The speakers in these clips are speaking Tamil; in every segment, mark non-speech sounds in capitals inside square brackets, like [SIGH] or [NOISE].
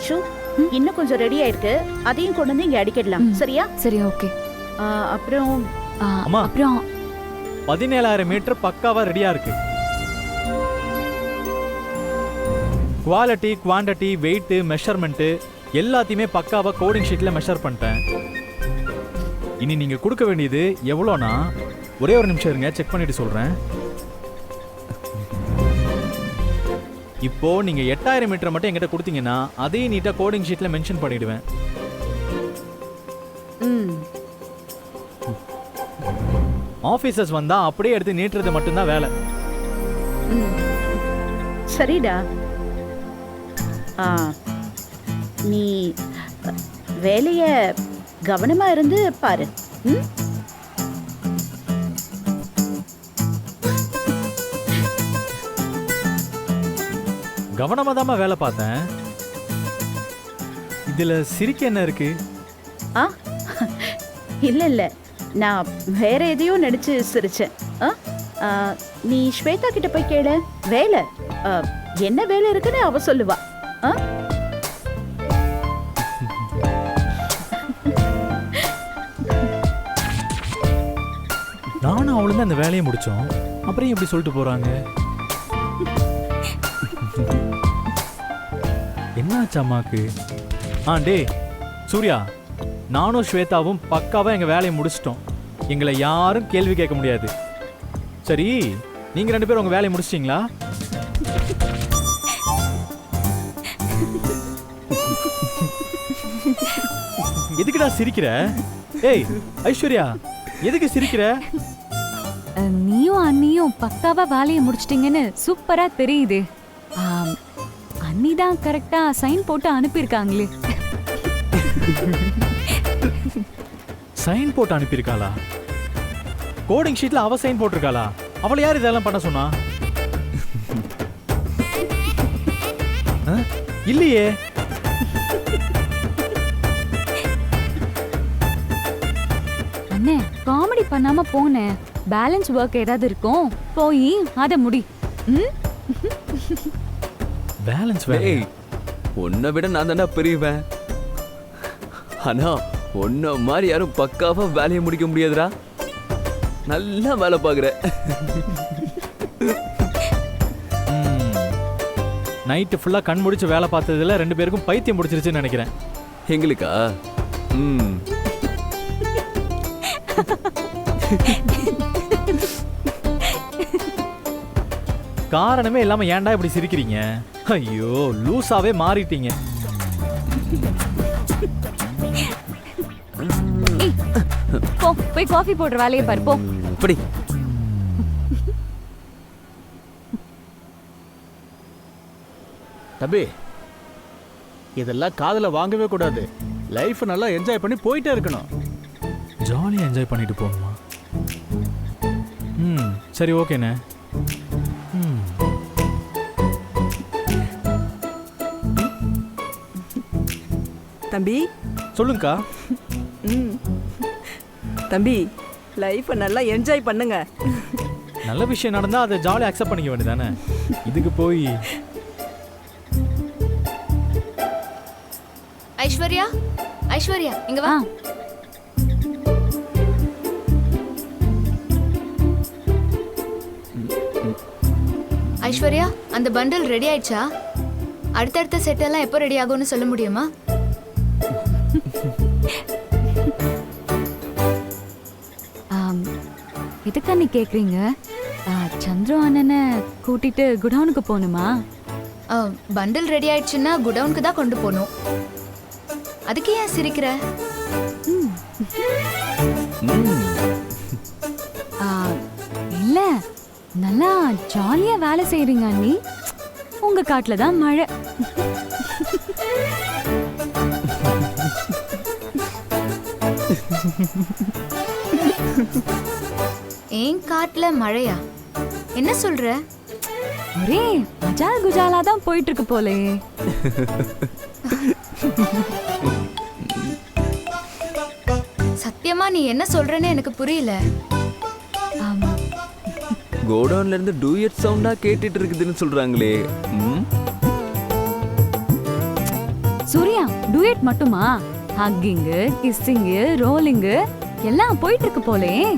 ஐஷு இன்னும் கொஞ்சம் ரெடி ஆயிருக்கு. அதையும் கொண்டு வந்து இங்க அடிக்கிடலாம். சரியா? சரி ஓகே அப்புறம் அம்மா. அப்புறம் பதினேழாயிரம் மீட்டர் பக்காவா ரெடியா இருக்கு. குவாலிட்டி குவாண்டிட்டி வெயிட் மெஷர்மெண்ட் எல்லாத்தையுமே பக்காவா கோடிங் ஷீட்ல மெஷர் பண்ணிட்டேன். இனி நீங்க கொடுக்க வேண்டியது எவ்வளோனா ஒரே ஒரு நிமிஷம் இருங்க செக் பண்ணிட்டு சொல்றேன். இப்போ நீங்க எட்டாயிரம் மீட்டர் மட்டும் என்கிட்ட கொடுத்தீங்கன்னா அதையும் நீட்டா கோடிங் ஷீட்ல மென்ஷன் பண்ணிடுவேன். ஆஃபீஸர்ஸ் வந்தா அப்படியே எடுத்து நீட்டுறது மட்டும்தான் வேலை. சரிடா. ஆ. நீ வேலைய கவனமா இருந்து பாரு. ம்? கவனமா தாம்மா வேலை பார்த்தேன். இதுல சிரிக்க என்ன இருக்கு? ஆ? இல்ல இல்ல. நான் வேற எதையோ நினைச்சு சிரிச்சேன். ஆ? ஆ, நீ ஸ்வேதா கிட்ட போய் கேளு. வேலை. ஆ, என்ன வேலை இருக்குன்னு அவ சொல்லுவா. ஆ? நானும் அவளும் தான் அந்த வேலையை முடிச்சோம். அப்புறம் எப்படி சொல்லிட்டு போறாங்க? [LAUGHS] என்னாச்சு அம்மாக்கு ஆ டே சூர்யா நானும் ஸ்வேதாவும் பக்காவாக எங்க வேலையை முடிச்சிட்டோம். எங்களை யாரும் கேள்வி கேட்க முடியாது. சரி நீங்க ரெண்டு பேரும் உங்க வேலையை முடிச்சிட்டீங்களா? எதுக்குடா சிரிக்கிற? ஏய் ஐஸ்வர்யா எதுக்கு சிரிக்கிற? நீயும் அண்ணியும் பக்காவா வேலையை முடிச்சிட்டீங்கன்னு சூப்பரா தெரியுது. அண்ணி தான் கரெக்டா சைன் போட்டு அனுப்பியிருக்காங்களே. சைன் போட்டு அனுப்பியிருக்காளா? கோடிங் ஷீட்ல அவ சைன் போட்டிருக்காளா? அவளை யார் இதெல்லாம் பண்ண சொன்னா? இல்லையே. அண்ணே காமெடி பண்ணாம போனேன் பேலன்ஸ் ஒர்க் ஏதாவது இருக்கும் போய் அதை முடி. ம்? பேலன்ஸ் வேலை டேய் உன்னை விட நான் தானே பெரியவன். ஆனா உன்ன மாதிரி யாரும் பக்காவா வேலையை முடிக்க முடியாதுடா. நல்லா வேலை பார்க்குற. நைட்டு ஃபுல்லா கண் முடிச்சு வேலை பார்த்ததுல ரெண்டு பேருக்கும் பைத்தியம் முடிச்சிருச்சுன்னு நினைக்கிறேன். எங்களுக்கா? ம். காரணமே இல்லாம ஏன்டா இப்படி சிரிக்கிறீங்க? ஐயோ லூசாவே மாறிட்டீங்க. போ போய் காஃபி போடுற வேலையை பாரு போ. இப்படி. தம்பி இதெல்லாம் காதுல வாங்கவே கூடாது. லைஃப் நல்லா என்ஜாய் பண்ணி போயிட்டே இருக்கணும். ஜாலியாக என்ஜாய் பண்ணிட்டு போகணுமா? ம் சரி ஓகேண்ணே. தம்பி. சொல்லுங்கக்கா. ம். தம்பி லைஃப்பை நல்லா என்ஜாய் பண்ணுங்க. நல்ல விஷயம் நடந்தா அதை ஜாலியாக அக்செப்ட் பண்ணிக்க வேண்டியதானே இதுக்கு போய் ஐஸ்வர்யா? ஐஸ்வர்யா இங்க வா. ஐஸ்வர்யா அந்த பண்டில் ரெடி ஆயிடுச்சா? அடுத்தடுத்த செட் எல்லாம் எப்போ ரெடி ஆகும்னு சொல்ல முடியுமா? எதுக்கு கேக்குறீங்க? ஆ, சந்துரு அண்ணனை கூட்டிட்டு குடவுனுக்கு போகணுமா? பண்டில் ரெடி ஆயிடுச்சுன்னா குடவுனுக்கு தான் கொண்டு போகணும். அதுக்கு ஏன் சிரிக்கிற? ம். ஆ, இல்ல நல்லா ஜாலியா வேலை செய்றீங்க அண்ணி. உங்க காட்டுல தான் மழை. [LAUGHS] ஏன் காட்டுல மழையா? என்ன சொல்ற? ஒரே மஜால் குஜாலா தான் போயிட்டு இருக்கு போலே. சத்தியமா நீ என்ன சொல்றேன்னு எனக்கு புரியல. ஆமா. கோடவுன்ல இருந்து டூயட் சவுண்டா கேட்டுட்டு இருக்குதுன்னு சொல்றாங்களே. ம்? டூயட் மட்டுமா? ஹக்கிங்கு கிஸ்ஸிங்கு ரோலிங்கு எல்லாம் போயிட்டு இருக்கு போலே.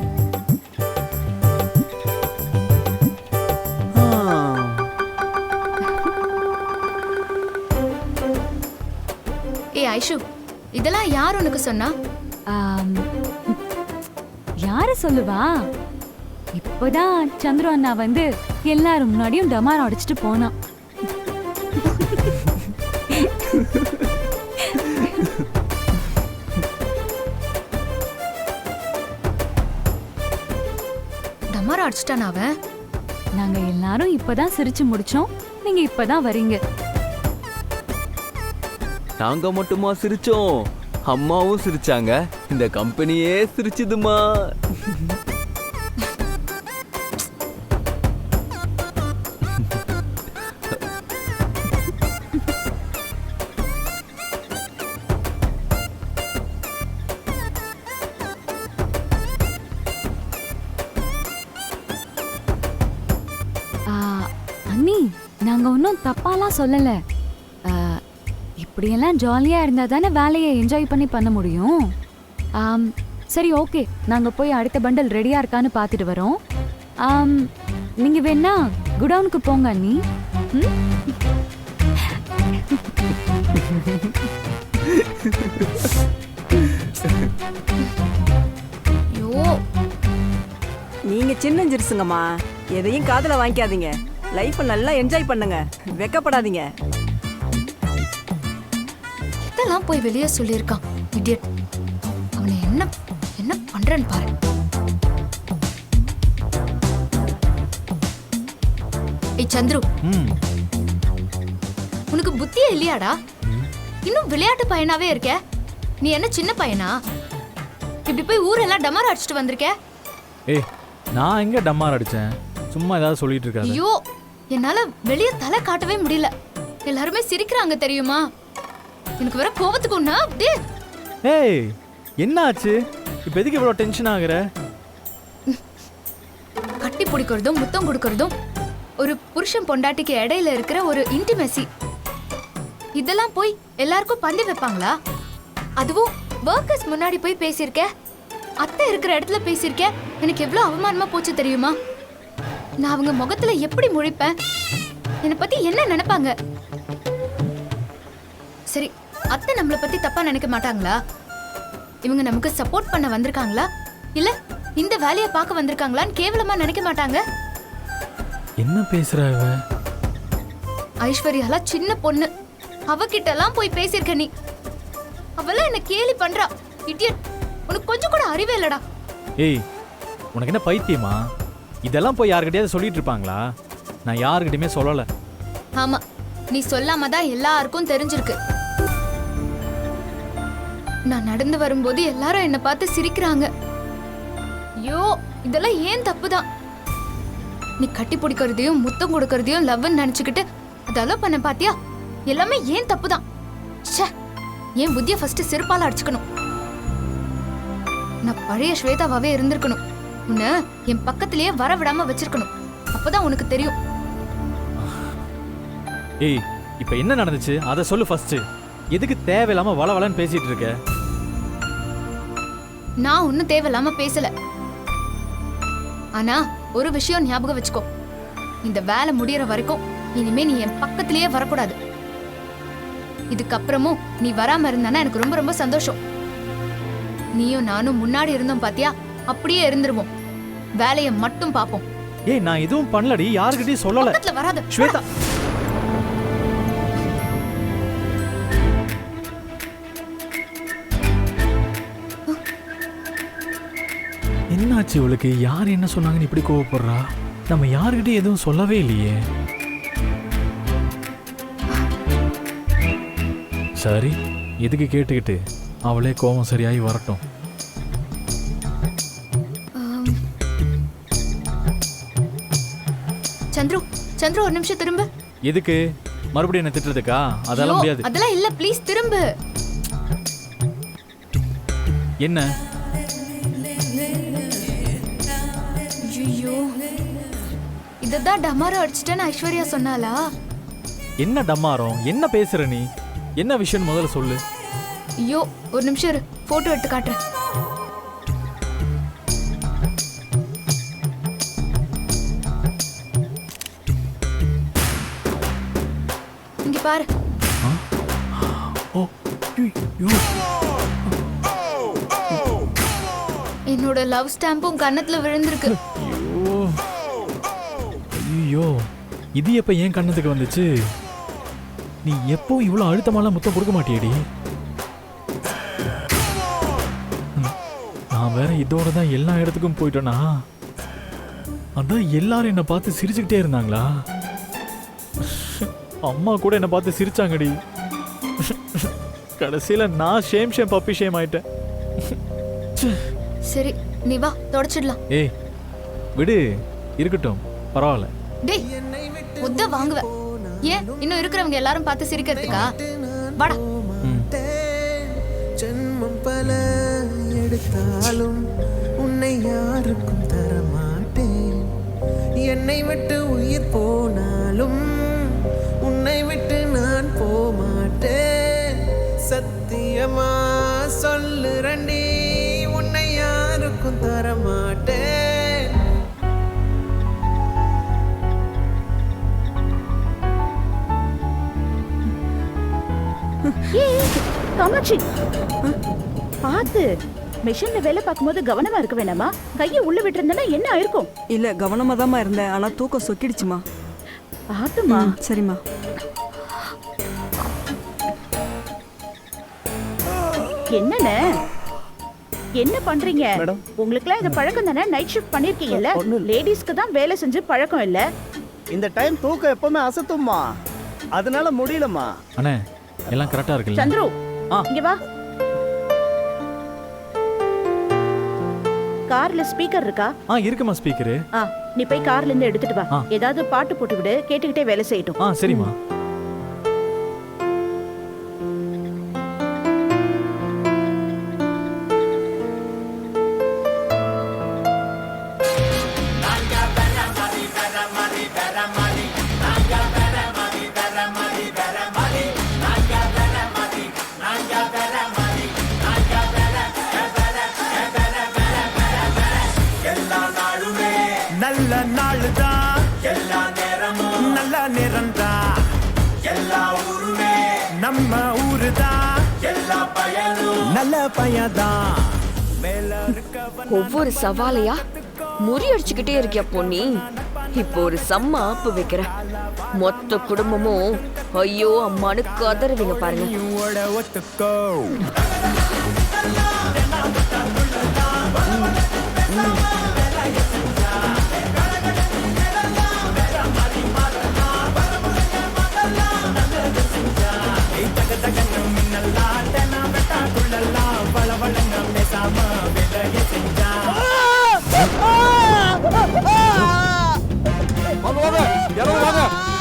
ஐஷு இதெல்லாம் யார் உனக்கு சொன்னா? யாரு சொல்லுவா? இப்போதான் சந்துரு அண்ணா வந்து எல்லாரும் முன்னாடியும் டமாரம் அடிச்சிட்டு போனான் டமாரா அடிச்சிட்டான் அவன்? நாங்க எல்லாரும் இப்பதான் சிரிச்சு முடிச்சோம். நீங்க இப்பதான் வரீங்க. நாங்க மட்டுமா சிரிச்சோம்? அம்மாவும் சிரிச்சாங்க. இந்த கம்பெனியே சிரிச்சுதுமா. அண்ணி நாங்க ஒன்னும் தப்பாலாம் சொல்லல. இப்படியெல்லாம் ஜாலியாக இருந்தால் தானே வேலையை என்ஜாய் பண்ணி பண்ண முடியும்? ஆம், சரி ஓகே நாங்கள் போய் அடுத்த பண்டல் ரெடியாக இருக்கான்னு பார்த்துட்டு வரோம். ஆம், நீங்கள் வேணா குடவுனுக்கு போங்க அண்ணி. ம்? ஐயோ. நீங்க சின்னஞ்சிருசுங்கம்மா எதையும் காதல வாங்கிக்காதீங்க. லைஃப்பை நல்லா என்ஜாய் பண்ணுங்க. வெக்கப்படாதீங்க. இதெல்லாம் போய் வெளியே சொல்லியிருக்கான். இடியட். அவனை என்ன என்ன பண்றேன்னு பாரு. ஏய் சந்துரு. உனக்கு புத்தியே இல்லையாடா? இன்னும் விளையாட்டு பையனாவே இருக்க? நீ என்ன சின்ன பையனா? இப்படி போய் ஊரெல்லாம் டமார் அடிச்சிட்டு வந்திருக்க? ஏய் நான் எங்க டம்மார் அடிச்சேன்? சும்மா ஏதாவது சொல்லிட்டு இருக்காது. ஐயோ என்னால வெளிய தலை காட்டவே முடியல. எல்லாருமே சிரிக்கிறாங்க தெரியுமா? எனக்கு வர கோபத்துக்கு ஒண்ணா? அப்படியே ஏய் என்ன ஆச்சு இப்போ எதுக்கு இவ்வளோ டென்ஷன் ஆகுற? கட்டி பிடிக்கிறதும் முத்தம் கொடுக்கறதும் ஒரு புருஷன் பொண்டாட்டிக்கு இடையில இருக்கிற ஒரு இன்டிமெசி இதெல்லாம் போய் எல்லாருக்கும் பந்தி வைப்பாங்களா? அதுவும் ஒர்க்கர்ஸ் முன்னாடி போய் பேசியிருக்க? அத்தை இருக்கிற இடத்துல பேசியிருக்க? எனக்கு எவ்வளவு அவமானமா போச்சு தெரியுமா? நான் அவங்க முகத்துல எப்படி முழிப்பேன்? என்னை பத்தி என்ன நினைப்பாங்க? சரி அத்தை நம்மளை பத்தி தப்பா நினைக்க மாட்டாங்களா? இவங்க நமக்கு சப்போர்ட் பண்ண வந்திருக்காங்களா? இல்ல இந்த வேலையை பார்க்க வந்திருக்காங்களான்னு கேவலமா நினைக்க மாட்டாங்க? என்ன பேசுற இவ? ஐஸ்வர்யாலாம் சின்ன பொண்ணு. அவகிட்ட எல்லாம் போய் பேசியிருக்க நீ. அவெல்லாம் என்ன கேலி பண்றா. இடியட் உனக்கு கொஞ்சம் கூட அறிவே இல்லடா. ஏய் உனக்கு என்ன பைத்தியமா? இதெல்லாம் போய் யாருக்கிட்டயாவது சொல்லிட்டு இருப்பாங்களா? நான் யாருக்கிட்டயுமே சொல்லலை. ஆமா நீ சொல்லாம தான் எல்லாருக்கும் தெரிஞ்சிருக்கு. நான் நடந்து வரும்போது எல்லாரும் என்னை பார்த்து சிரிக்கிறாங்க. ஐயோ இதெல்லாம் ஏன் தப்பு தான் நீ கட்டி பிடிக்கிறதையும் முத்தம் கொடுக்கறதையும் லவ்னு நினச்சிக்கிட்டு அதெல்லாம் பண்ண பாத்தியா? எல்லாமே ஏன் தப்பு தான் ச்சே ஏன் புத்தியை ஃபர்ஸ்ட் செருப்பால் அடிச்சுக்கணும். நான் பழைய ஸ்வேதாவாவே இருந்திருக்கணும். உன்னை என் பக்கத்திலேயே வர விடாம வச்சிருக்கணும். அப்பதான் உனக்கு தெரியும். ஏய் இப்போ என்ன நடந்துச்சு? அதை சொல்லு ஃபர்ஸ்ட் எதுக்கு தேவையில்லாம வள வளன்னு பேசிட்டு இருக்க? நான் ஒன்னும் தேவையில்லாம பேசல. ஆனா ஒரு விஷயம் ஞாபகம் வச்சுக்கோ. இந்த வேலை முடியற வரைக்கும் இனிமே நீ என் பக்கத்திலேயே வரக்கூடாது. இதுக்கப்புறமும் நீ வராம இருந்தானா எனக்கு ரொம்ப ரொம்ப சந்தோஷம். நீயும் நானும் முன்னாடி இருந்தோம் பாத்தியா? அப்படியே இருந்துருவோம். வேலையை மட்டும் பாப்போம் ஏய் நான் எதுவும் பண்ணலடி. யாருக்கிட்டயும் சொல்லல. பக்கத்துல வராத. ஸ்வேதா. என்னாச்சு இவளுக்கு? யார் என்ன சொன்னாங்கன்னு இப்படி கோவப்படுறா? நம்ம யாருக்கிட்டையும் எதுவும் சொல்லவே இல்லையே. சரி எதுக்கு கேட்டுக்கிட்டு? அவளே கோவம் சரியாகி வரட்டும். சந்துரு சந்துரு ஒரு நிமிஷம் திரும்ப. எதுக்கு? மறுபடியும் என்ன திட்டுறதுக்கா? அதெல்லாம் முடியாது. அதெல்லாம் இல்ல ப்ளீஸ் திரும்ப. என்ன? ஐயோ இததான் டமாரோ அடிச்சிட்டேன்னு ஐஸ்வர்யா சொன்னாளா? என்ன டம்மாரம் என்ன பேசுற நீ? என்ன விஷயம் முதல்ல சொல்லு. ஐயோ ஒரு நிமிஷம் இரு. போட்டோ எடுத்து காட்டுறேன். இங்க பாரு. என்னோட லவ் ஸ்டாம்பும் கன்னத்துல விழுந்திருக்கு. ஐயோ இது எப்ப ஏன் கண்ணத்துக்கு வந்துச்சு? நீ எப்போ இவ்வளவு அழுத்தமாலாம் முத்தம் கொடுக்க மாட்டியடி. நான் வேற இதோட தான் எல்லா இடத்துக்கும் போயிட்டேனா? அதான் எல்லாரும் என்னை பார்த்து சிரிச்சுக்கிட்டே இருந்தாங்களா? அம்மா கூட என்னை பார்த்து சிரிச்சாங்கடி. கடைசியில நான் ஷேம் ஷேம் பப்பி ஷேம் ஆயிட்டேன். சரி நீ வா தொடச்சிடலாம். ஏய் விடு இருக்கட்டும் பரவாயில்ல. டேய் உத்த வாங்குவ. ஏன்? இன்னும் இருக்கிறவங்க எல்லாரும் பார்த்து சிரிக்கிறதுக்கா? வாடா. ஜென்மம் பல எடுத்தாலும் உன்னை யாருக்கும் தரமாட்டேன். என்னை விட்டு உயிர் போனாலும் உன்னை விட்டு நான் போமாட்டேன். சத்தியமா சொல்லுறண்டி உன்னை யாருக்கும் தர மாட்டேன் காமாட்சி. பார்த்து. மெஷின்ல வேலை பார்க்கும்போது கவனமா இருக்க வேணாமா? கையை உள்ள விட்டுருந்தனா என்ன ஆயிருக்கும்? இல்ல கவனமா தாம்மா இருந்தேன். ஆனா தூக்கம் சொக்கிடுச்சுமா. பார்த்துமா சரிம்மா. என்னண்ணே? என்ன பண்றீங்க? மேடம். உங்களுக்குலாம் இது பழக்கம் தானே? நைட் ஷிஃப்ட் பண்ணிருக்கீங்கல்ல. லேடிஸ்க்கு தான் வேலை செஞ்சு பழக்கம் இல்ல. இந்த டைம் தூக்கம் எப்பவுமே அசத்தும்மா. அதனால முடியலம்மா. அண்ணே எல்லாம் கரெக்டா இருக்குல்ல? சந்துரு. இங்க வா. கார்ல ஸ்பீக்கர் இருக்கா? ஆ இருக்குமா ஸ்பீக்கரு? ஆ நீ போய் கார்ல இருந்து எடுத்துட்டு வா. ஏதாவது பாட்டு போட்டு விடு. கேட்டுக்கிட்டே வேலை செய்யட்டும். ஆ சரிம்மா. ஊரு தான் எல்லா பயனும். நல்ல பையதான் மேல இருக்கவன் ஒவ்வொரு சவாலையா? முறியடிச்சுக்கிட்டே இருக்கியா பொன்னி? இப்போ ஒரு செம்ம ஆப்பு வைக்கிற. மொத்த குடும்பமும் ஐயோ அம்மானு கதறுவீங்க பாருங்க. ஒத்துக்கோ.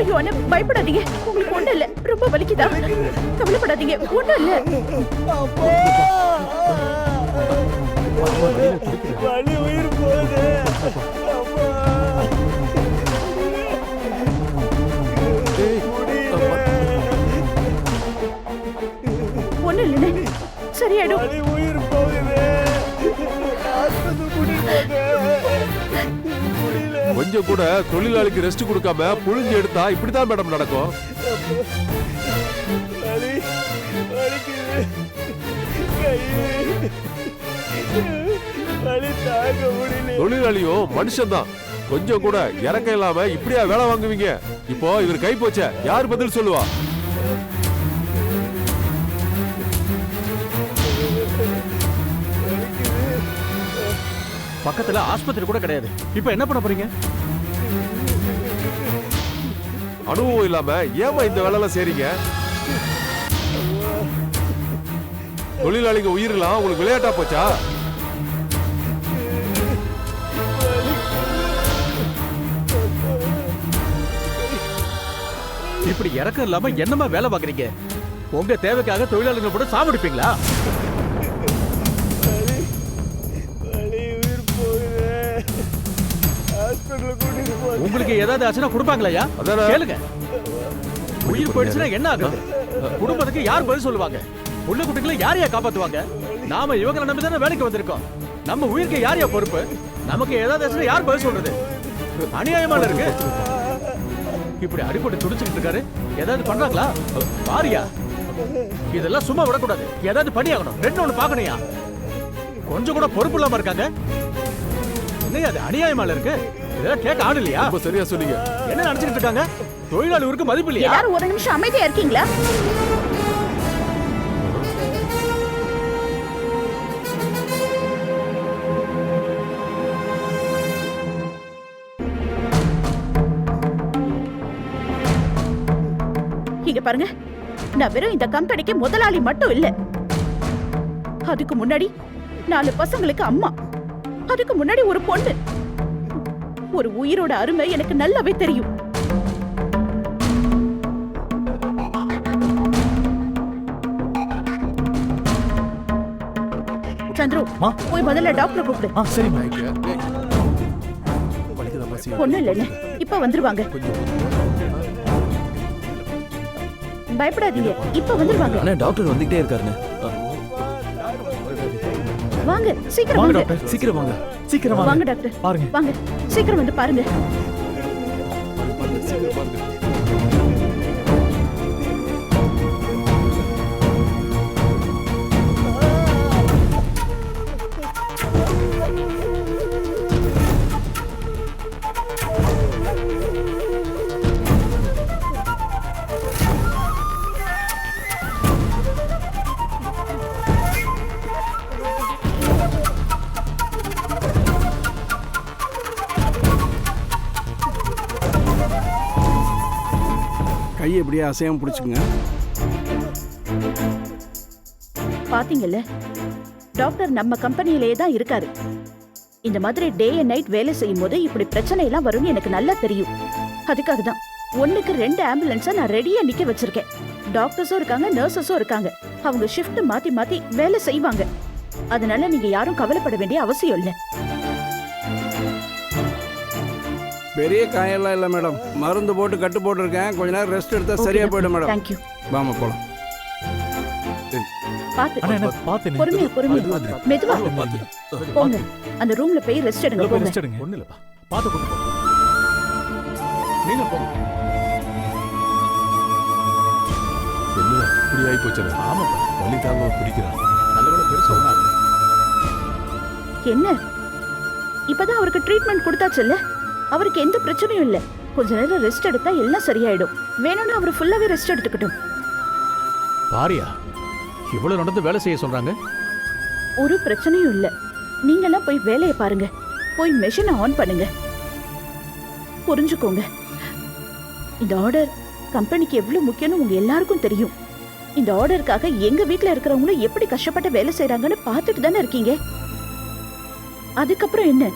ஐயோ அண்ணா பயப்படாதீங்க. உங்களுக்கு ஒண்ணும் இல்ல. ரொம்ப வலிக்குதா? கவலைப்படாதீங்க. ஒண்ணும் இல்ல. வலி உயிர் போகுது. ஒண்ணும் இல்லைண்ணே. சரியாயிடும். உயிர் போகுது. கொஞ்சம் கூட தொழிலாளிக்கு ரெஸ்ட் கொடுக்காம புழிஞ்சு எடுத்தா இப்படிதான் மேடம் நடக்கும். தொழிலாளியும் மனுஷன்தான். கொஞ்சம் கூட இறக்கம் இல்லாம இப்படியா வேலை வாங்குவீங்க? இப்போ இவர் கை போச்சே யார் பதில் சொல்லுவா? பக்கத்துல ஆஸ்பத்திரி கூட கிடையாது. இப்போ என்ன பண்ண போறீங்க? அனுபவம் இல்லாம ஏமா இந்த வேலை எல்லாம் செய்றீங்க? தொழிலாளிங்க உயிரெல்லாம் உங்களுக்கு விளையாட்டா போச்சா? இப்படி இறக்கம் இல்லாம என்னமா வேலை பாக்குறீங்க உங்க தேவைக்காக தொழிலாளர்கள் கூட சாவடிப்பீங்களா? உங்களுக்கு ஏதாவது ஆச்சுன்னா கொடுப்பாங்களையா அதானே. கேளுங்க. உயிர் போயிடுச்சுன்னா என்ன ஆகுது? குடும்பத்துக்கு யார் பதில் சொல்லுவாங்க? உள்ள குட்டிகளை யாரையா காப்பாத்துவாங்க? நாம இவங்களை நம்பி தானே வேலைக்கு வந்திருக்கோம். நம்ம உயிருக்கு யாரையா பொறுப்பு? நமக்கு ஏதாவது ஆச்சுன்னா யார் பதில் சொல்றது? அநியாயமான இருக்கு. இப்படி அடிபட்டு துடிச்சுக்கிட்டு இருக்காரு. ஏதாவது பண்றாங்களா? பாரியா இதெல்லாம் சும்மா விடக்கூடாது. ஏதாவது பண்ணியாகணும். ரெண்டு ஒண்ணு பாக்கணையா கொஞ்சம் கூட பொறுப்பு இல்லாம இருக்காங்க. என்னையா அது அநியாயமால இருக்கு? கேட்க ஆள் இல்லையா? ரொம்ப சரியா சொன்னீங்க. என்ன நினைச்சிட்டு இருக்காங்க? தொழிலாளி ஊருக்கு மதிப்பு இல்லையா? எல்லாரும் ஒரு நிமிஷம் அமைதியா இருக்கீங்களா? இங்க பாருங்க. நான் வெறும் இந்த கம்பெனிக்கு முதலாளி மட்டும் இல்ல. அதுக்கு முன்னாடி நாலு பசங்களுக்கு அம்மா. அதுக்கு முன்னாடி ஒரு பொண்ணு. ஒரு உயிரோட அருமை எனக்கு நல்லாவே தெரியும். சந்துரு மா. போய் முதல்ல டாக்டர் கூப்பிடு. ஒண்ணும் இல்லைன்னு இப்ப வந்துருவாங்க. பயப்படாதீங்க இப்ப வந்துருவாங்க. அண்ணா டாக்டர் வந்துகிட்டே இருக்காருண்ணே. ஆ, வாங்க சீக்கிரம் வாங்க வாங்க டாக்டர் சீக்கிரம் வாங்க. சீக்கிரம் வாங்க. வாங்க டாக்டர். பாருங்க. வாங்க. சீக்கிரம் வந்து பாருங்க. கையை இப்படியே அசையாம பாத்தீங்கல்ல டாக்டர் நம்ம கம்பெனியிலேயே தான் இருக்காரு. இந்த மாதிரி டே அண்ட் நைட் வேலை செய்யும் போது இப்படி பிரச்சனை எல்லாம் வரும்னு எனக்கு நல்லா தெரியும். அதுக்காக தான் ஒண்ணுக்கு ரெண்டு ஆம்புலன்ஸை நான் ரெடியா நிக்க வச்சிருக்கேன். டாக்டர்ஸும் இருக்காங்க நர்சஸும் இருக்காங்க. அவங்க ஷிஃப்ட் மாத்தி மாத்தி வேலை செய்வாங்க. அதனால நீங்க யாரும் கவலைப்பட வேண்டிய அவசியம் இல்லை. பெரிய காயெல்லாம் இல்லை மேடம். மருந்து போட்டு கட்டு போட்டிருக்கேன். கொஞ்ச நேரம் ரெஸ்ட் எடுத்தா சரியா போயிடும் மேடம். தேங்க்யூ வாமா போலாம். பொறுமையா பொறுமையா. மெதுவா. போங்க. அந்த ரூம்ல போய் ரெஸ்ட் எடுங்க போங்க. ரெஸ்ட் எடுங்க. ஒண்ணு இல்லப்பா. பாத்து கொண்டு போ. நீங்க போங்க. என்ன இப்படி ஆகி போச்சு ஆமாப்பா. வலி தாங்க பிடிக்கிறான் நல்ல பெருசா ஒண்ணாது என்ன? இப்பதான் அவருக்கு ட்ரீட்மெண்ட் கொடுத்தாச்சுல்ல? அவருக்கு எந்த பிரச்சனையும் இல்ல. கொஞ்ச நேரம் ரெஸ்ட் எடுத்தா எல்லாம் சரியாயிடும். வேணும்னா அவர் ஃபுல்லாவே ரெஸ்ட் எடுத்துக்கட்டும். பாரியா இவ்வளவு நடந்து வேலை செய்ய சொல்றாங்க? ஒரு பிரச்சனையும் இல்ல. நீங்கெல்லாம் போய் வேலையை பாருங்க. போய் மெஷினை ஆன் பண்ணுங்க. புரிஞ்சுக்கோங்க. இந்த ஆர்டர் கம்பெனிக்கு எவ்வளவு முக்கியம்னு உங்க எல்லாருக்கும் தெரியும். இந்த ஆர்டருக்காக எங்க வீட்ல இருக்கிறவங்களும் எப்படி கஷ்டப்பட்டு வேலை செய்றாங்கன்னு பார்த்துட்டு தானே இருக்கீங்க? அதுக்கப்புறம் என்ன?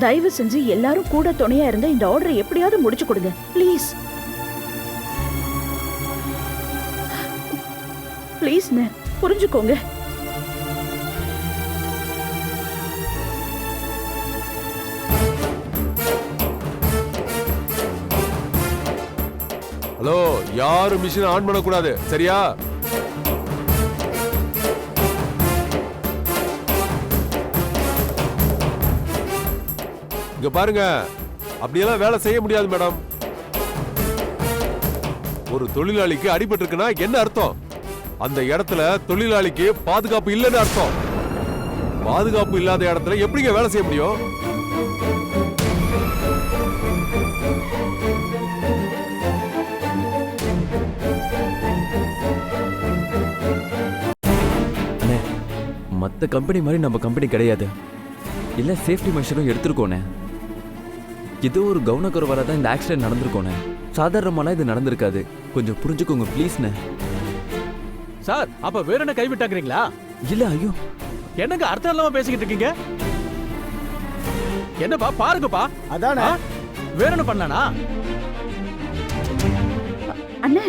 தயவு செஞ்சு எல்லாரும் கூட துணையா இருந்த இந்த ஆர்டரை எப்படியாவது முடிச்சு கொடுங்க. ப்ளீஸ் ப்ளீஸ் புரிஞ்சுக்கோங்க. ஹலோ யாரும் மிஷின் ஆன் பண்ணக்கூடாது. சரியா? இங்க பாருங்க. அப்படியெல்லாம் வேலை செய்ய முடியாது மேடம். ஒரு தொழிலாளிக்கு அடிபட்டு இருக்குன்னா என்ன அர்த்தம்? அந்த இடத்துல தொழிலாளிக்கு பாதுகாப்பு இல்லைன்னு அர்த்தம். பாதுகாப்பு இல்லாத இடத்துல எப்படிங்க வேலை செய்ய முடியும்? மற்ற கம்பெனி மாதிரி நம்ம கம்பெனி கிடையாது. இல்லை சேஃப்டி மெஷரும் எடுத்துருக்கோண்ணே ஏதோ ஒரு கவனக்குறைவால தான் இந்த ஆக்சிடென்ட் நடந்திருக்கோண்ணே சாதாரணமாலாம் இது நடந்திருக்காது. கொஞ்சம் புரிஞ்சுக்கோங்க ப்ளீஸ்ண்ணே சார் அப்ப வேற என்ன கைவிட்டாங்கிறீங்களா இல்ல ஐயோ. என்னங்க அர்த்தம் இல்லாம பேசிக்கிட்டு இருக்கீங்க? என்னப்பா பாருங்கப்பா. அதானே? வேற என்ன பண்ணானா அண்ணே.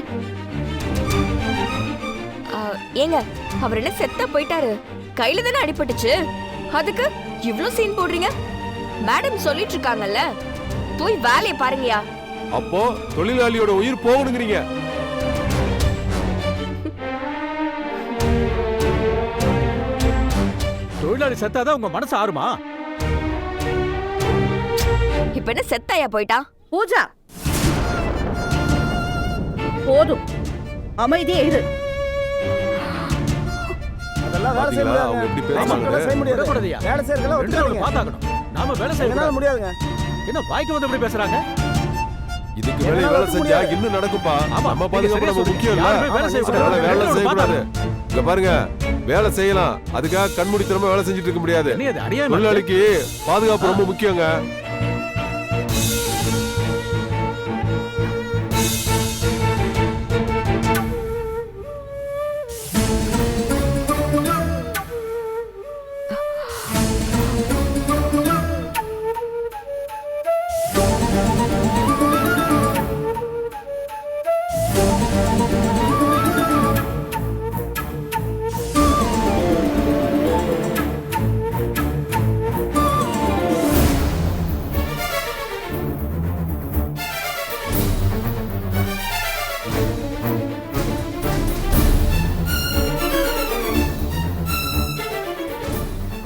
ஆ, ஏங்க அவர் என்ன செத்தா போயிட்டாரு? கையில தானே அடிபட்டுச்சு? அதுக்கு இவ்ளோ சீன் போடுறீங்க? மேடம் சொல்லிட்டு இருக்காங்கல்ல. போய் வேலையை பாருங்கயா அப்போ தொழிலாளியோட உயிர் போகணுங்கிறீங்க. தொழிலாளி செத்தாதான் உங்க மனசு ஆறுமா? இப்ப என்ன செத்தாயா போயிட்டா? பூஜா. போதும். அமைதியே இரு. அதெல்லாம் வேலை செய்ய பாத்தீங்களா? அவங்க எப்படி பேசுறாங்க? செய்ய முடியாது. வேலை நாள் ஒத்துக்காதீங்க பாத்தாகணும் நாம வேலை செய்ய முடியாதுங்க. என்ன வாய்க்கு வந்து எப்படி பேசுறாங்க? இதுக்கு மேல வேலை செஞ்சா இன்னும் நடக்கும்பா. நம்ம பாதுகாப்பு நம்ம. முக்கியம் இல்ல. வேலை செய்யக்கூடாது. இங்க பாருங்க வேலை செய்யலாம். அதுக்காக கண்மூடித்தனமா வேலை செஞ்சுட்டு இருக்க முடியாது? தொழிலாளிக்கு பாதுகாப்பு ரொம்ப முக்கியங்க.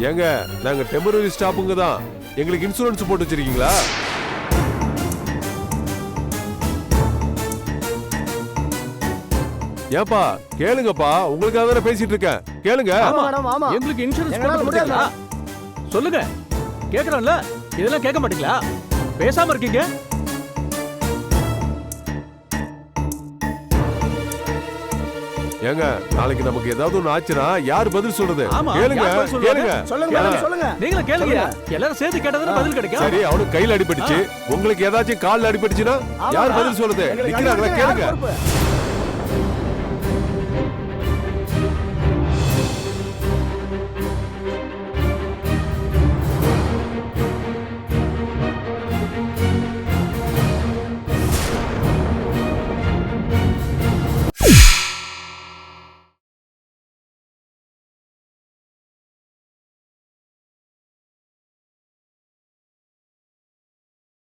ஏங்க நாங்க டெம்பரரி ஸ்டாப்புங்க தான். எங்களுக்கு இன்சூரன்ஸ் போட்டு வச்சிருக்கீங்களா? ஏப்பா கேளுங்கப்பா உங்களுக்காக தானே பேசிட்டு இருக்கேன். கேளுங்க. ஆமா. மேடம் ஆமா. எங்களுக்கு இன்சூரன்ஸ் எங்களால போட்டு முடியாதுடா. கொடுத்தீங்களா? சொல்லுங்க. கேக்குறோம்ல? இதெல்லாம் கேட்க மாட்டீங்களா? பேசாம இருக்கீங்க. ஏங்க நாளைக்கு நமக்கு ஏதாவது ஒண்ணு ஆச்சுன்னா யார் பதில் சொல்றது? கேளுங்க? கேளுங்க. சொல்லுங்க சொல்லுங்க நீங்களும் கேளுங்க. எல்லாரும் சேர்த்து கேட்டதானே பதில் கிடைக்கும். சரி அவனுக்கு கையில அடிபட்டுச்சு. உங்களுக்கு ஏதாச்சும் கால்ல அடிபட்டுச்சுன்னா ஆமாடா. யார் பதில் சொல்றது? நிக்கிறாங்களா கேளுங்க?